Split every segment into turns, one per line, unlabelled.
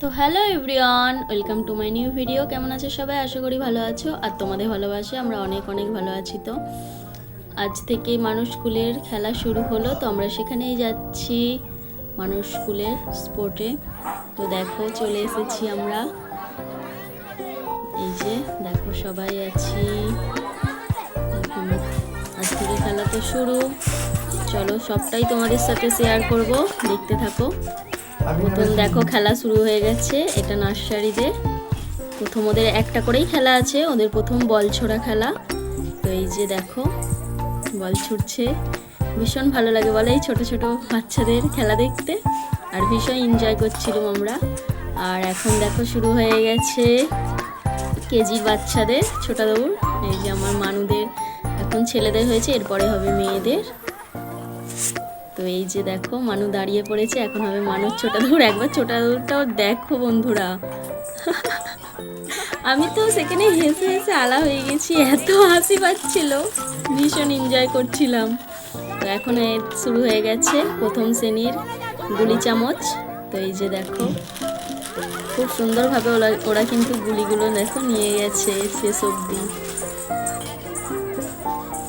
তো hello everyone, welcome to my new video. কেমন আছে সবাই? আশা করি ভালো আছো। আর তোমাদের ভালোবাসে আমরা অনেক অনেক ভালো আছি তো। আজ থেকে মানুষ স্কুলের খেলা শুরু হলো, তো আমরা সেখানেই যাচ্ছি মানুষ স্কুলের স্পোর্টে। তো দেখো, চলে এসেছি আমরা। এই যে, দেখো সবাই আছি। আজ থেকে খেলা তো শুরু। চলো সবটাই তোমাদের সাথে শেয়ার করব। দেখতে থাকো। প্রথম দেখো খেলা শুরু হয়ে গেছে। এটা নার্সারিতে। প্রথম ওদের একটা করেই খেলা আছে। ওদের প্রথম বল ছোড়া খেলা। তো এই যে দেখো, বল ছুটছে। ভীষণ ভালো লাগে বলে এই ছোটো ছোটো বাচ্চাদের খেলা দেখতে। আর ভীষণ এনজয় করছিলাম আমরা। আর এখন দেখো শুরু হয়ে গেছে কেজির বাচ্চাদের ছোটা দৌড় এই যে আমার মানুদের, এখন ছেলেদের হয়েছে, এরপরে হবে মেয়েদের। তো এই যে দেখো, মানু দাঁড়িয়ে পড়েছে। এখন হবে মানুষ ছোটা দৌড় একবার ছোটা দৌড়টাও দেখো বন্ধুরা। আমি তো সেখানে হেসে হেসে আলা হয়ে গেছি। এত হাসি পাচ্ছিল। ভীষণ এনজয় করছিলাম। তো এখন শুরু হয়ে গেছে প্রথম শ্রেণির গুলি চামচ। তো এই যে দেখো, খুব সুন্দরভাবে ওরা ওরা কিন্তু গুলিগুলো দেখো নিয়ে গেছে শেষ অবধি।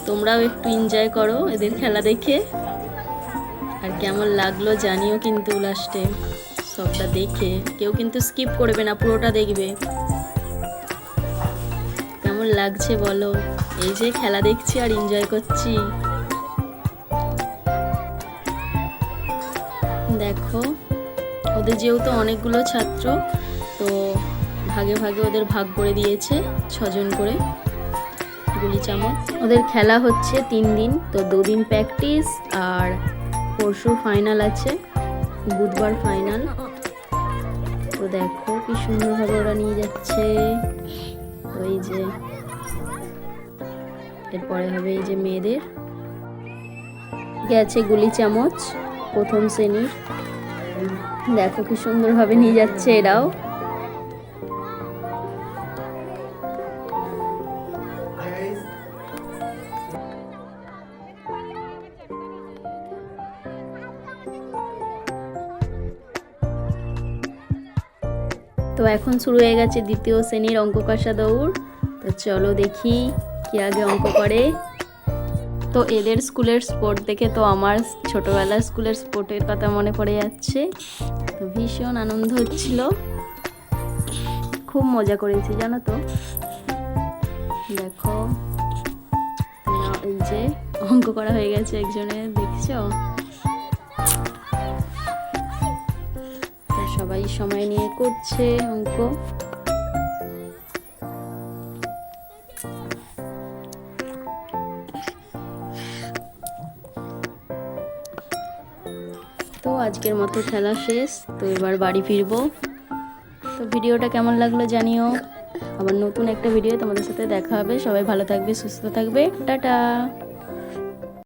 তোমরাও একটু এনজয় করো এদের খেলা দেখে। আর কেমন লাগল জানিও কিন্তু লাস্টে। সবটা দেখে। কেউ কিন্তু স্কিপ করবে না, পুরোটা দেখবে। কেমন লাগছে বলো? এই যে খেলা দেখছি আর এনজয় করছি। দেখো, ওদের যেহেতু অনেকগুলো ছাত্র, তো ভাগে ভাগে ওদের ভাগ করে দিয়েছে ছজন করে গুলি চামচ। ওদের খেলা হচ্ছে তিন দিন, তো দুদিন প্র্যাকটিস আর পরশু ফাইনাল আছে, বুধবার ফাইনাল তো দেখো কি সুন্দরভাবে ওরা নিয়ে যাচ্ছে। ওই যে, এরপরে হবে এই যে মেয়েদের। গেছে গুলি চামচ, প্রথম শ্রেণির। দেখো কি সুন্দরভাবে নিয়ে যাচ্ছে এরাও। তো এখন শুরু হয়ে গেছে দ্বিতীয় শ্রেণির অঙ্ক কষা দৌড়। তো চলো দেখি কি আগে অঙ্ক করে। তো এদের স্কুলের স্পোর্ট দেখে তো আমার ছোটবেলার স্কুলের স্পোর্টের কথা মনে পড়ে যাচ্ছে। তো ভীষণ আনন্দ হচ্ছিল। খুব মজা করেছি, জানো তো। দেখো, এই যে অঙ্ক করা হয়ে গেছে একজনের, দেখছ? সবাই সময় নিয়ে করছে, অঙ্ক। তো আজকের মতো খেলা শেষ, তো এবার বাড়ি ফিরবো। তো ভিডিওটা কেমন লাগল জানিও। আবার নতুন একটা ভিডিও তোমাদের সাথে দেখা হবে। সবাই ভালো থাকবে, সুস্থ থাকবে। টাটা!